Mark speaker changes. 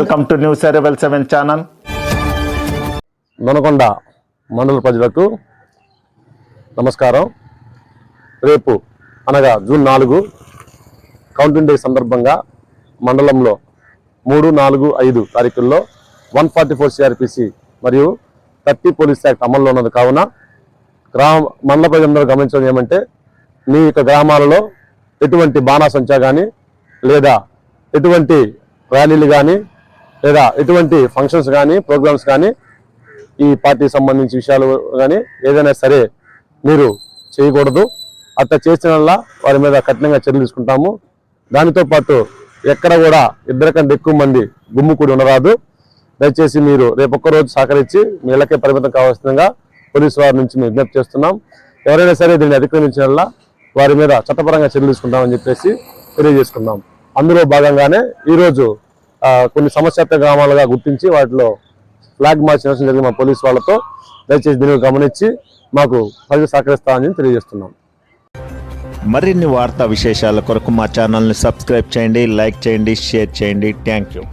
Speaker 1: Welcome to news అరవల్ seven channel
Speaker 2: Donakonda మండల ప్రజలకు నమస్కారం. రేపు అనగా జూన్ నాలుగు కౌంటింగ్ డే సందర్భంగా మండలంలో మూడు నాలుగు ఐదు తారీఖుల్లో వన్ ఫార్టీ ఫోర్ సిఆర్పిసి మరియు థర్టీ పోలీస్ యాక్ట్ అమల్లో ఉన్నది. కావున గ్రామ మండల ప్రజలందరూ గమనించడం ఏమంటే మీ యొక్క గ్రామాలలో ఎటువంటి బాణాసంచా కానీ లేదా ఎటువంటి ర్యాలీలు కానీ లేదా ఎటువంటి ఫంక్షన్స్ కానీ ప్రోగ్రామ్స్ కానీ ఈ పార్టీకి సంబంధించి విషయాలు కానీ ఏదైనా సరే మీరు చేయకూడదు. అట్లా చేసిన వారి మీద కఠినంగా చర్యలు తీసుకుంటాము. దానితో పాటు ఎక్కడ కూడా ఇద్దరి కంటే ఎక్కువ మంది గుమ్ము కూడి ఉండరాదు. దయచేసి మీరు రేపు ఒక్క రోజు సహకరించి మీ ఇళ్ళకే పరిమితం కావాల్సిందిగా పోలీసు వారి నుంచి మేము విజ్ఞప్తి చేస్తున్నాం. ఎవరైనా సరే దీన్ని అతిక్రమించిన వల్ల వారి మీద చట్టపరంగా చర్యలు తీసుకుంటామని చెప్పేసి తెలియజేసుకున్నాం అందులో భాగంగానే ఈరోజు కొన్ని సమస్యాత్మక గ్రామాలుగా గుర్తించి వాటిలో ఫ్లాగ్ మార్చ్ నిర్వహించడం జరిగింది మా పోలీసు వాళ్ళతో. దయచేసి దీన్ని గమనించి మాకు ప్రజలు సహకరిస్తామని తెలియజేస్తున్నాం.
Speaker 1: మరిన్ని వార్తా విశేషాల కొరకు మా ఛానల్ని సబ్స్క్రైబ్ చేయండి లైక్ చేయండి షేర్ చేయండి. Thank you